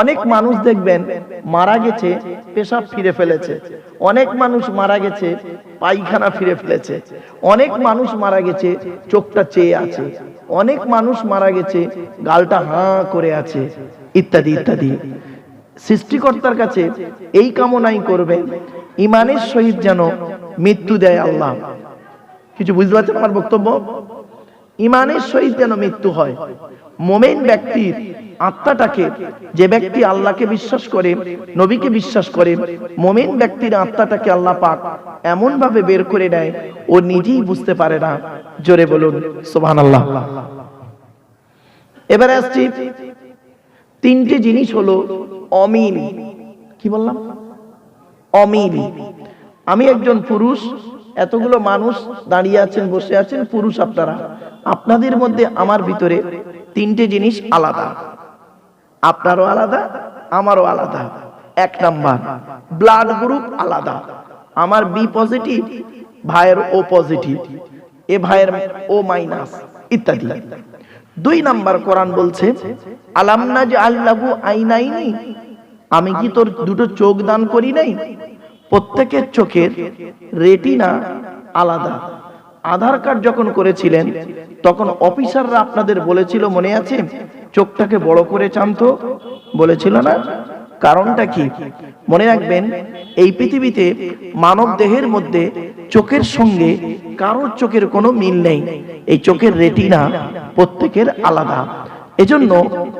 অনেক মানুষ দেখবেন মারা গেছে, পেশাব ফিরে ফেলেছে। অনেক মানুষ মারা গেছে, পায়খানা ফিরে ফেলেছে। অনেক মানুষ মারা গেছে, চোখটা চেয়ে আছে। অনেক মানুষ মারা গেছে, গালটা হাঁ করে আছে, ইত্যাদি ইত্যাদি। সৃষ্টিকর্তার কাছে এই কামনাই করবে, ইমানের সহিত যেন মৃত্যু দেয় আল্লাহ। কিছু বুঝতে পারছেন আমার বক্তব্য? ইমানের সহিত যেন মৃত্যু হয়। মোমেন ব্যক্তির আত্মাটাকে যে ব্যক্তি আল্লাহকে বিশ্বাস করে, নবীকে বিশ্বাস করে, মোমেন ব্যক্তির আত্মাটাকে আল্লাহ পাক এমন ভাবে বের করে নেয় ও নিজেই বুঝতে পারে না। জোরে বলুন সোহান আল্লাহ এবারে আসছি তিনটে জিনিস হলো অমিল। কি বললাম? অমিল। আমি একজন পুরুষ, এতগুলো মানুষ দাঁড়িয়ে আছেন, বসে আছেন, পুরুষ আপনারা। আপনাদের মধ্যে আমার ভিতরে তিনটে জিনিস আলাদা। আপনারও আলাদা, আমারও আলাদা। এক নাম্বার ব্লাড গ্রুপ আলাদা। আমার বি পজিটিভ ভাইয়ের ও পজিটিভ এ ভাইয়ের ও মাইনাস ইত্যাদি। দুই নাম্বার কোরআন বলছে আলামনা যে আল্লাহু আইনাইনি? আমি কি তোর দুটো চোখ দান করি নাই? প্রত্যেকের চোখের রেটিনা আলাদা। আধার কার্ড যখন করেছিলেন তখন অফিসাররা আপনাদের বলেছিল মনে আছে? চোখটাকে বড় করে চানতো? বলেছিল না। কারণটা কি? মনে রাখবেন এই পৃথিবীতে মানব দেহের মধ্যে চোখের সঙ্গে কারোর চোখের কোনো মিল নেই। এই চোখের রেটিনা প্রত্যেকের আলাদা। এজন্য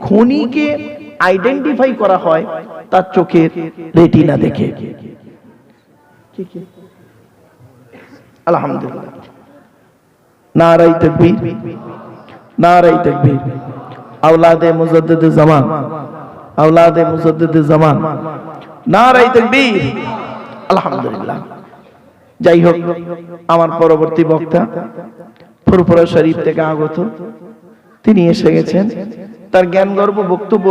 খনিকে আইডেন্টিফাই করা হয় তার চোখের রেটিনা দেখে। আলহামদুলিল্লাহ। নারাই তকবীর নারাই তকবীর। আওলাদে মুজাদ্দিদ জামান, আওলাদে মুজাদ্দিদ জামান। নারাই তকবীর। আলহামদুলিল্লাহ। যাই হোক, আমার পরবর্তী বক্তা ফুরফুরা শরীফ থেকে আগত, তিনি এসে গেছেন। তার জ্ঞান গর্ব বক্তব্য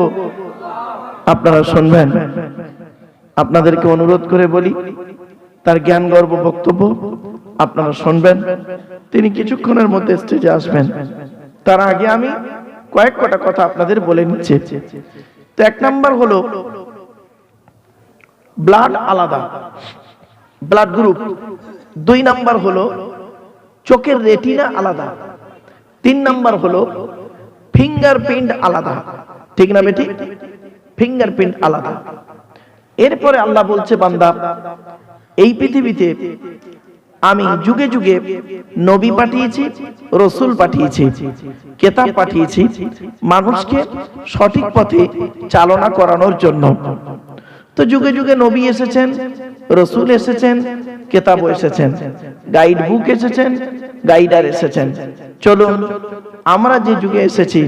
আপনারা শুনবেন। আপনাদেরকে অনুরোধ করে বলি, তার জ্ঞান গর্ব বক্তব্য আপনারা শুনবেন। তিনি কিছুক্ষণের মধ্যে স্টেজে আসবেন। তার আগে আমি কয়েক কটা কথা আপনাদের বলে নিচ্ছি। তো এক নাম্বার হলো ব্লাড আলাদা ব্লাড গ্রুপ দুই নাম্বার হলো, চোখের রেটিনা আলাদা। তিন নাম্বার হলো ফিঙ্গারপ্রিন্ট আলাদা। ঠিক না বেটি ফিঙ্গারপ্রিন্ট আলাদা। এরপরে আল্লাহ বলছে, বান্দা, এই পৃথিবীতে আমি যুগে যুগে নবী পাঠিয়েছি, রসুল পাঠিয়েছি, কেতাব পাঠিয়েছি, মানুষকে সঠিক পথে চালনা করানোর জন্য। তো যুগে যুগে নবী এসেছেন, রসুল এসেছেন, কেতাবও এসেছেন গাইড বুক এসেছেন গাইডার এসেছেন। চলুন, আমরা যে যুগে এসেছি,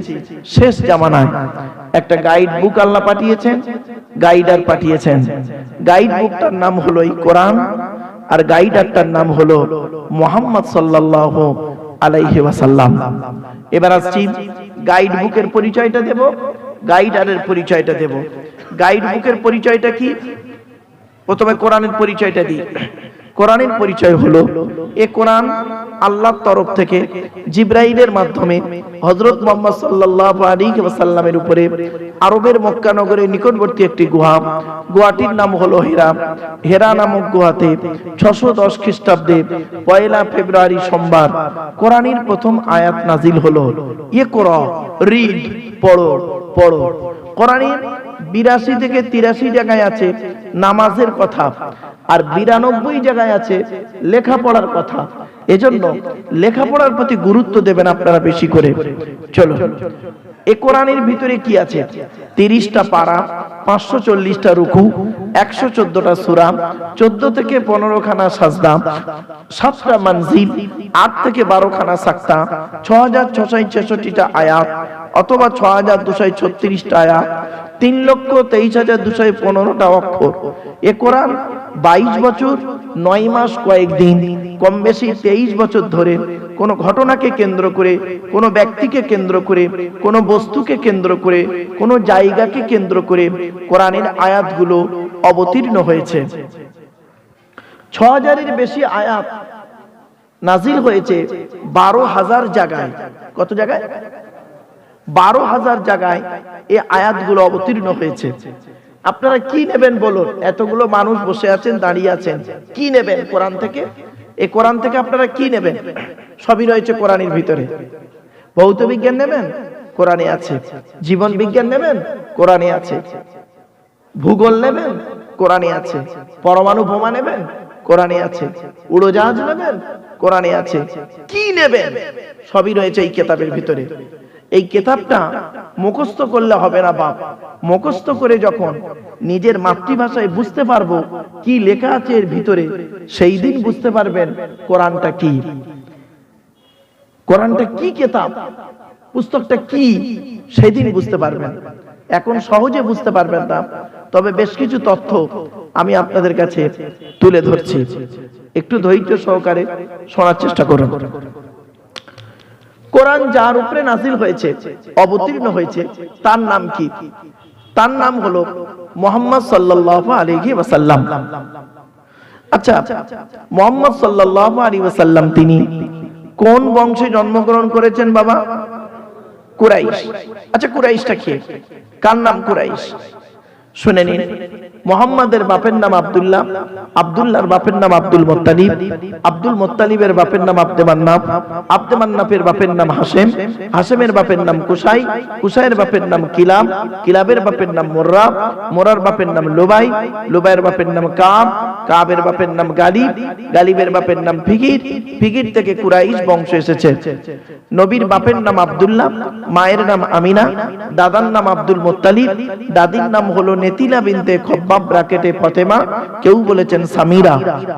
শেষ জামানায় একটা গাইড বুক আল্লাহ পাঠিয়েছেন গাইডার পাঠিয়েছেন। গাইড বুকটার নাম হলো এই কোরআন, আর গাইডারটার নাম হলো মোহাম্মদ সাল্লাহ আলাইহি ওয়াসাল্লাম। এবার আসছি গাইড বুকের পরিচয়টা দেব, গাইডারের পরিচয়টা দেব। গাইড বুকের পরিচয়টা কি? প্রথমে কোরআনের পরিচয়টা দিই। কোরআনের পরিচয় হলো এ কোরআন আল্লাহর তরফ থেকে জিব্রাইলের মাধ্যমে হযরত মুহাম্মদ সাল্লাল্লাহু আলাইহি ওয়াসাল্লামের উপরে আরবের মক্কা নগরের নিকটবর্তী একটি গুহা। গুহাটির নাম হলো হেরা হেরা নামক গুহাতে 610 খ্রিস্টাব্দে পয়লা ফেব্রুয়ারি সোমবার কোরআনের প্রথম আয়াত নাজিল হলো। ইয়ে কোরআ রিড, পড়ো পড়ো। কোরআনের বিরাশি থেকে তিরাশি জায়গায় আছে নামাজের কথা আর বিরানব্বই জায়গায় আছে লেখাপড়ার কথা। এজন্য লেখাপড়ার প্রতি গুরুত্ব দেবেন আপনারা বেশি করে। চলো এ কোরআনের ভিতরে কি আছে? তিরিশটা পারা, পাঁচশো চল্লিশটা রুকু, একশো চোদ্দটা সুরা, চোদ্দ থেকে পনেরো খানা সাজদা, সাতটা মানজিল, আট থেকে বারো খানা সাক্তা ছ হাজার ছশো ছেষট্টিটা আয়াত অথবা ছ হাজার দুশো ছত্রিশটা আয়াত, তিন লক্ষ তেইশ হাজার দুশো পনেরোটা অক্ষর। এ কোরআন বাইশ বছর, নয় মাস কয়েকদিন কম বেশি তেইশ বছর ধরে কোন ঘটনাকে কেন্দ্র করে, কোন ব্যক্তিকে কেন্দ্র করে, কোন বস্তুকে কেন্দ্র করে, কোন জায়গাকে কেন্দ্র করে কোরআনের আয়াতগুলো অবতীর্ণ হয়েছে। ছ হাজারের বেশি আয়াত নাজিল হয়েছে বারো হাজার জায়গায়। কত জায়গায়? বারো হাজার জায়গায় এই আয়াতগুলো অবতীর্ণ হয়েছে। আপনারা কি নেবেন বলুন? এতগুলো মানুষ বসে আছেন, দাঁড়িয়ে আছেন। কি নেবেন কোরআন থেকে? এই কোরআন থেকে আপনারা কি নেবেন? সবই রয়েছে কোরআনের ভিতরে। ভৌত বিজ্ঞান নেবেন? কোরআনে আছে। জীবন বিজ্ঞান নেবেন? কোরআনে আছে। ভূগোল নেবেন? কোরআনে আছে। পরমাণু বোমা নেবেন? কোরআনে আছে। উড়োজাহাজ নেবেন? কোরআনে আছে। কি নেবেন? সবই রয়েছে এই কেতাবের ভিতরে। এই কেতাবটা মুখস্থ করলে হবে না বাপ। মুখস্থ করে যখন নিজের মাতৃভাষায় বুঝতে পারব কি লেখা আছে এর ভিতরে, সেই দিন বুঝতে পারবেন কোরআনটা কি। কোরআনটা কি কেতাব? পুস্তকটা কি? সেদিন বুঝতে পারবেন। এখন সহজে বুঝতে পারবেন না, তবে বেশ কিছু তথ্য আমি আপনাদের কাছে তুলে ধরছি। একটু ধৈর্য সহকারে শোনার চেষ্টা করুন। কোরআন যার উপরে নাজিল হয়েছে, অবতীর্ণ হয়েছে, তার নাম কি? তার নাম হলো মোহাম্মদ সাল্লাল্লাহু আলাইহি ওয়াসাল্লাম। আচ্ছা মোহাম্মদ সাল্লাল্লাহু আলাইহি ওয়াসাল্লাম তিনি কোন বংশে জন্মগ্রহণ করেছেন বাবা? কুরাইশ। আচ্ছা কুরাইশটা কে? কার নাম কুরাইশ? শুনে নিন। মোহাম্মদের বাপের নাম আব্দুল্লাহ আব্দুল্লাহর বাপের নাম আব্দুল মোত্তালিব আব্দুল মোত্তালিবের বাপের নাম আব্দে মান্নাফ আব্দে মান্নাফের বাপের নাম হাসেম হাসেমের বাপের নাম কুসাই কুসাইয়ের বাপের নাম কিলাব কিলাবের বাপের নাম মোর্রা মোরার বাপের নাম লোবাই লোবাইয়ের বাপের নাম কাব কাবের বাপের নাম গালিব গালিবের বাপের নাম ফিকির ফিকির থেকে কুরাইশ বংশ এসেছে নবীর বাপের নাম আব্দুল্লাহ মায়ের নাম আমিনা দাদার নাম আব্দুল মোত্তালিব দাদির নাম হলো নেতিলা বিনতে খব্বাব ব্রাকেটে ফতেমা, কেউ বলেছেন সামিরা।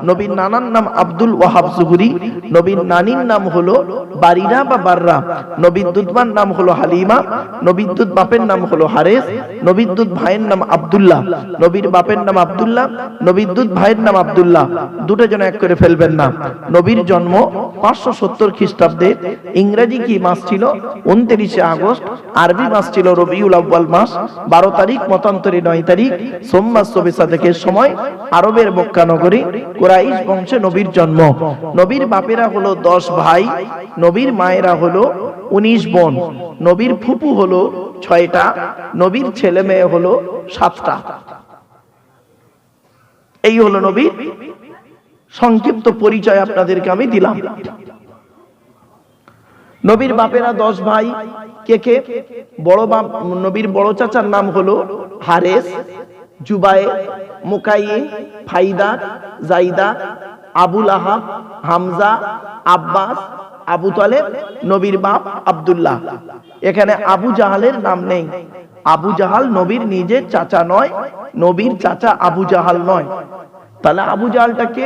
নবীর নানার নাম আব্দুল ওয়াহাব জুহুরি, নবীর নানির নাম হলো বারিরা বা বাররা, নবীর দুধবার নাম হলো হালিমা, নবীর দুধ বাপের নাম হলো হারেস, নবীর দুধ ভাইয়ের নাম আব্দুল্লাহ, নবীর বাপের নাম আব্দুল্লাহ, নবীর দুধ ভাইয়ের নাম আব্দুল্লাহ, দুটো জন এক করে ফেলবেন না। নবীর জন্ম পাঁচশো সত্তর খ্রিস্টাব্দে ইংরেজি কি মাস ছিল? উনত্রিশে আগস্ট, আরবি মাস ছিল রবিউল আব্বাল মাস, বারো তারিখ, মতান্তরে নয় তারিখ, সোমবার চব্বিশ থেকে সময় আরবের মক্কা নগরী কুরাইশ বংশে নবীর জন্ম। নবীর বাপেরা হলো দশ ভাই, নবীর মায়েরা হলো উনিশ বোন, নবীর ফুপু হলো ছয়টা, নবীর ছেলে মেয়ে হলো সাতটা। এই হলো নবীর সংক্ষিপ্ত পরিচয় আপনাদেরকে আমি দিলাম। নবীর বাপেরা দশ ভাই, কে কে? বড় বাপ, নবীর বড় চাচার নাম হলো হারেস জুবায়ে, মুকাইয়ে, ফাইদা, জাইদা আবুল আহাব হামজা, আব্বাস, আবু তালেব, নবীর বাপ আব্দুল্লাহ। এখানে আবু জাহালের নাম নেই। আবু জাহাল নবীর নিজের চাচা নয়, নবীর চাচা আবু জাহাল নয়। তাহলে আবু জাহালটাকে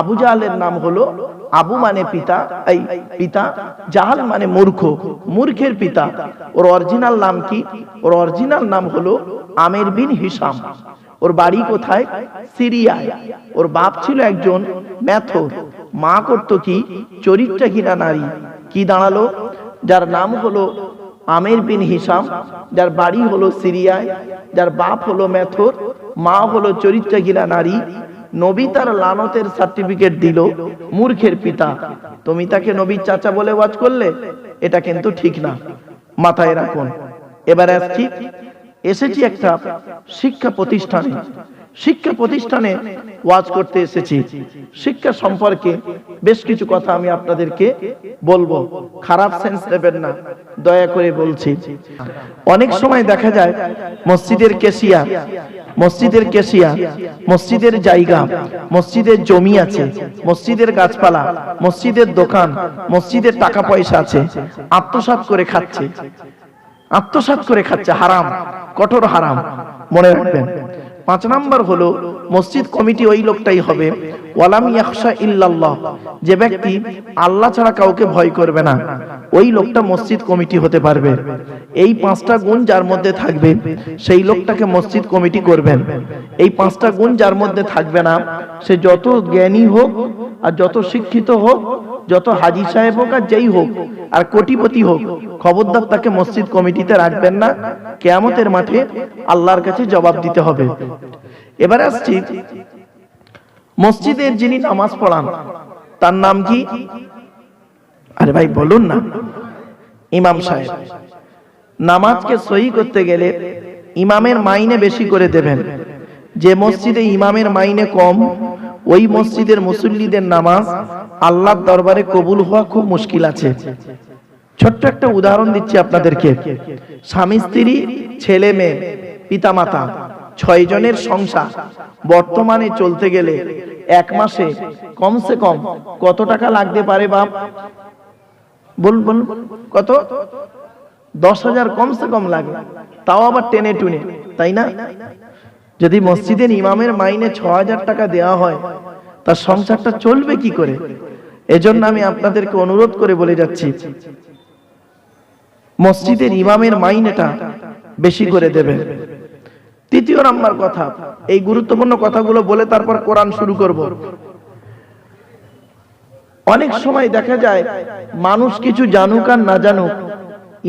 আবু জাহালের নাম হলো আবু মানে পিতা, এই পিতা, জাহাল মানে মূর্খ, মূর্খের পিতা। ওর অরিজিনাল নাম কি? ওর অরিজিনাল নাম হলো আমের বিন হিসাম ওর বাড়ি কোথায়? সিরিয়ায়। ওর বাপ ছিল একজন ম্যাথর। মা করত কি? চরিত্রা কিনা নারী। কি দাঁড়াল? যার নাম হলো আমের বিন হিসাম যার বাড়ি হলো সিরিয়ায়। যার বাপ হলো ম্যাথর। মা হলো চরিত্রা কিনা নারী। নবী তার লানতের সার্টিফিকেট দিল, মূর্খের পিতা। তুমি তাকে নবীর চাচা বলে ওয়াজ করলে, এটা কিন্তু ঠিক না। মাথায় রাখুন। এবার আসছি, এসেছি একটা শিক্ষা প্রতিষ্ঠানে। শিক্ষা প্রতিষ্ঠানে ওয়াজ করতে এসেছি। শিক্ষা সম্পর্কে বেশ কিছু কথা আমি আপনাদেরকে বলব। খারাপ সেন্স নেবেন না, দয়া করে বলছি। অনেক সময় দেখা যায়, মসজিদের কেশিয়া মসজিদের কেশিয়া, মসজিদের জায়গা, মসজিদের জমি আছে, মসজিদের গাছপালা, মসজিদের দোকান, মসজিদের টাকা পয়সা আছে, আত্মসাৎ করে খাচ্ছে। আত্মসাৎ করে খাচ্ছে, হারাম, কঠোর হারাম। মনে রাখবেন পাঁচ নাম্বার হলো, মসজিদ কমিটি ওই লোকটাই হবে। ওয়ালাম ইয়াখশা ইল্লাল্লাহ, যে ব্যক্তি আল্লাহ ছাড়া কাউকে ভয় করবে না, ওই লোকটা মসজিদ কমিটি হতে পারবে। এই পাঁচটা গুণ যার মধ্যে থাকবে, সেই লোকটাকে মসজিদ কমিটি করবেন। এই পাঁচটা গুণ যার মধ্যে থাকবে না, সে যত জ্ঞানী হোক আর যত শিক্ষিত হোক যত হাজি সাহেব হোক আর যেই হোক, আর কোটিপতি হোক, খবরদার তাকে মসজিদ কমিটিতে রাখবেন না। কেয়ামতের মাঠে আল্লাহর কাছে জবাব দিতে হবে। এবার আসছি মসজিদের যিনি নামাজ পড়ান, তার নাম কি? আরে ভাই, বলুন না। ইমাম সাহেব, নামাজকে সহি করতে গেলে ইমামের মাইনে বেশি করে দেবেন। যে মসজিদে ইমামের মাইনে কম ওই মসজিদের মুসল্লিদের নামাজ আল্লাহর দরবারে কবুল হওয়া খুব মুশকিল আছে। ছোট্ট একটা উদাহরণ দিচ্ছি আপনাদেরকে। স্বামী, স্ত্রী, ছেলে, মেয়ে, পিতামাতা, ছয় জনের সংসার বর্তমানে চলতে গেলে এক মাসে কমসে কম কত টাকা লাগতে পারে বাপ? বলুন বলুন কত? দশ হাজার কমসে কম লাগে। তাও আবার টেনে টুনে, তাই না? যদি মসজিদের ইমামের মাইনে ছ হাজার টাকা দেওয়া হয়, তার সংসারটা চলবে কি করে? এজন্য আমি আপনাদেরকে অনুরোধ করে বলে যাচ্ছি, মসজিদের ইমামের মাইনেটা বেশি করে দেবেন। তৃতীয় নাম্বার কথা, এই গুরুত্বপূর্ণ কথাগুলো বলে তারপর কোরআন শুরু করব। অনেক সময় দেখা যায়, মানুষ কিছু জানুক আর না জানুক,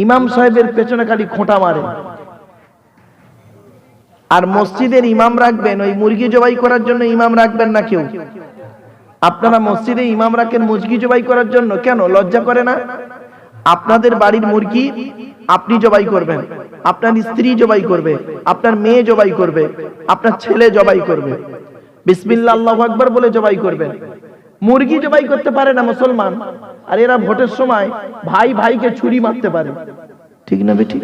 ইমাম সাহেবের পেছনে খালি খোঁটা মারে। আর মসজিদের ইমাম রাখবেন, ওই মুরগি জবাই করার জন্য ইমাম রাখবেন না কেউ? আপনারা মসজিদে ইমাম রাখেন, মুরগি জবাই করার জন্য কেন? লজ্জা করে না? আপনাদের বাড়ির মুরগি আপনি জবাই করবেন, আপনার স্ত্রী জবাই করবে, আপনার মেয়ে জবাই করবে, আপনার ছেলে জবাই করবে। বিসমিল্লা আল্লাহ আকবর বলে জবাই করবেন। মুরগি জবাই করতে পারে না মুসলমান, আর এরা ভোটের সময় ভাই ভাইকে ছুরি মারতে পারে। ঠিক না ঠিক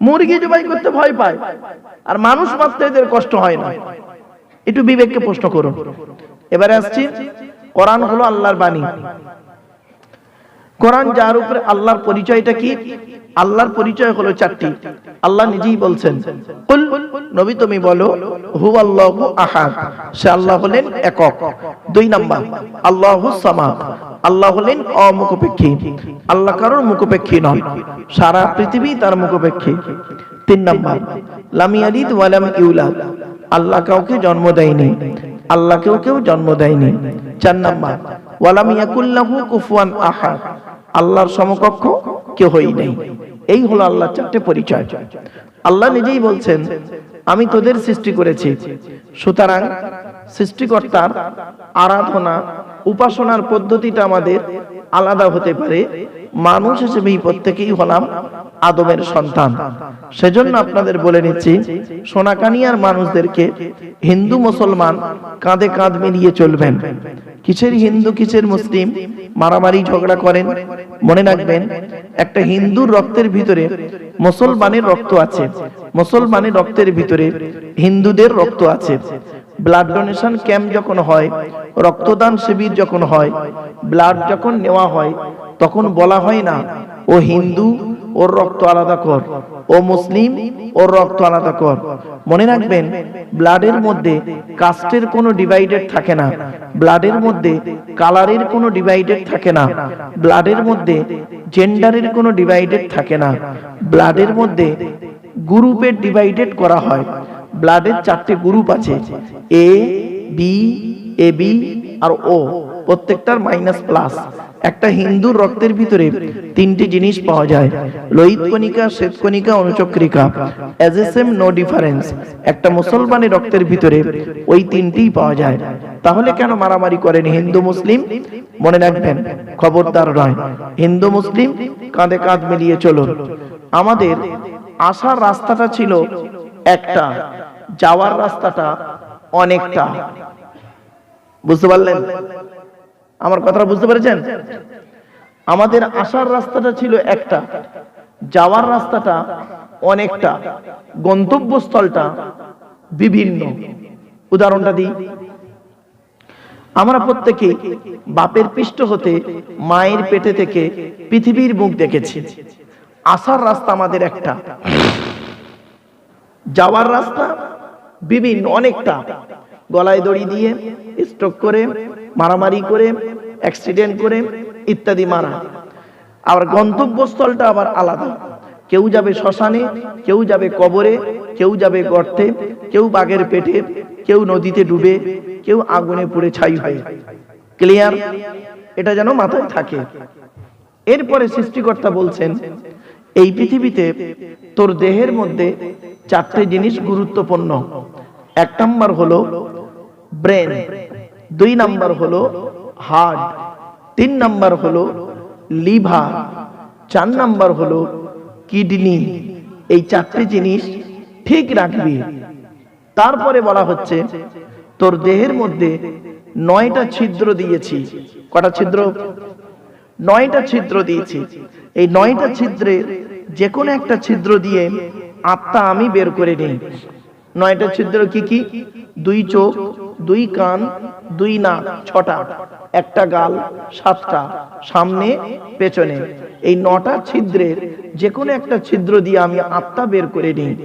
মুরগি জবাই করতে ভয় পায়, আর মানুষ মারতে এদের কষ্ট হয় না। একটু বিবেককে প্রশ্ন করুন। এবারে আসছি, কোরআন হলো আল্লাহর বাণী। কোরআন যার উপরে আল্লাহর পরিচয়টা কি? আল্লাহর পরিচয় হলো চারটি। আল্লাহ নিজেই বলছেন, কুল, নবী তুমি বলো হু আল্লাহু আহাদ। সে আল্লাহ হলেন একক। দুই নাম্বার, আল্লাহু সামাদ। আল্লাহ হলেন অমুখপেক্ষী। আল্লাহ কারোর মুখপেক্ষী নন, সারা পৃথিবী তার মুখপেক্ষী। তিন নাম্বার, লাম ইয়ালিদ ওয়া ইউলাদ। আল্লাহ কাউকে জন্ম দেয়নি আল্লাহ কেউ কেউ জন্ম দেয়নি। চার নাম্বার ওয়ালাম ইয়াকুল্লাহু কুফুয়ান আহাদ। আল্লাহর সমকক্ষ কেউই নেই। এই হলো আল্লাহর চারটে পরিচয়। আল্লাহ নিজেই বলছেন, আমি তোদের সৃষ্টি করেছি। সুতরাং সৃষ্টিকর্তার আরাধনা, উপাসনার পদ্ধতিটা আমাদের আলাদা হতে পারে। মানুষ হিসেবেই প্রত্যেকেই হলাম আদমের সন্তান। সেজন্য আপনাদের বলে নিচ্ছি, সোনাকানিয়ার মানুষদেরকে হিন্দু মুসলমান কাঁধে কাঁধ মিলিয়ে চলবেন। কিসের হিন্দু, কিসের মুসলিম, মারামারি, ঝগড়া করেন? মনে রাখবেন, একটা হিন্দুর রক্তের ভিতরে মুসলমানের রক্ত আছে। মুসলমানের রক্তের ভিতরে হিন্দুদের রক্ত আছে। ব্লাড ডোনেশন ক্যাম্প যখন হয়, রক্তদান শিবির যখন হয় ব্লাড যখন নেওয়া হয়, তখন বলা হয় না, ও হিন্দু ওর রক্ত আলাদা কর। ও মুসলিম, ওর রক্ত আলাদা কর। মনে রাখবেন ব্লাডের মধ্যে কাস্টের কোনো ডিভাইডেড থাকে না। ব্লাডের মধ্যে কালারের কোনো ডিভাইডেড থাকে না। ব্লাডের মধ্যে জেন্ডারের কোনো ডিভাইডেড থাকে না। ব্লাডের মধ্যে গ্রুপের ডিভাইডেড করা হয়। ব্লাডের চারটে গ্রুপ আছে। এ বি এ বি আর ও প্রত্যেকটার মাইনাস প্লাস একটা হিন্দুর রক্তের ভিতরে তিনটি জিনিস পাওয়া যায়। লোহিত কণিকা, শ্বেত কণিকা, অনুচক্রিকা। As S M no difference একটা মুসলমানের রক্তের ভিতরে ওই তিনটিই পাওয়া যায়। তাহলে কেন মারামারি করেন হিন্দু মুসলিম? মনে রাখবেন, খবরদার নয়। হিন্দু মুসলিম কাঁধে কাঁধ মিলিয়ে চলুন। আমাদের আসার রাস্তাটা ছিল একটা, যাওয়ার রাস্তাটা অনেকটা। বুঝতে পারলেন? আমার কথাটা বুঝতে পেরেছেন? আমাদের আসার রাস্তাটা ছিল একটা, যাওয়ার রাস্তাটা অনেকটা, গন্তব্যস্থলটা বিভিন্ন। উদাহরণটা দিই। আমরা প্রত্যেকে বাপের পৃষ্ঠ হতে মায়ের পেটে থেকে পৃথিবীর মুখ দেখেছি। আসার রাস্তা আমাদের একটা, যাওয়ার রাস্তা বিভিন্ন, অনেকটা। গলায় দড়ি দিয়ে স্ট্রোক করে মারামারি করে অ্যাক্সিডেন্ট করে, ইত্যাদি মারা। আবার গন্তব্যস্থলটা আবার আলাদা। কেউ যাবে শ্মশানে, কেউ যাবে কবরে, কেউ যাবে গর্তে, কেউ বাঘের পেটে, কেউ নদীতে ডুবে, কেউ আগুনে পুড়ে ছাই হয়। ক্লিয়ার এটা যেন মাথায় থাকে। এরপরে সৃষ্টিকর্তা বলছেন, এই পৃথিবীতে তোর দেহের মধ্যে চারটে জিনিস গুরুত্বপূর্ণ। এক নাম্বার হলো ব্রেন। দুই নাম্বার হলো হার্ট, তিন নাম্বার হলো লিভার, চার নাম্বার হলো কিডনি। এই চারটি জিনিস ঠিক রাখবি। তারপরে বলা হচ্ছে, তোর দেহের মধ্যে নয়টা ছিদ্র দিয়েছি। কটা ছিদ্র? নয়টা ছিদ্র দিয়েছি। এই নয়টা ছিদ্রে যে কোনো একটা ছিদ্র দিয়ে আত্মা আমি বের করে নিই। নয়টা ছিদ্র কি কি? দুই চোখ, দুই কান, দুই না ছটা। একটা গাল, সাতটা। সামনে, পেছনে। এই নটা ছিদ্রের যে কোনো একটা ছিদ্র দিয়ে আমি আত্মা বের করে নিই।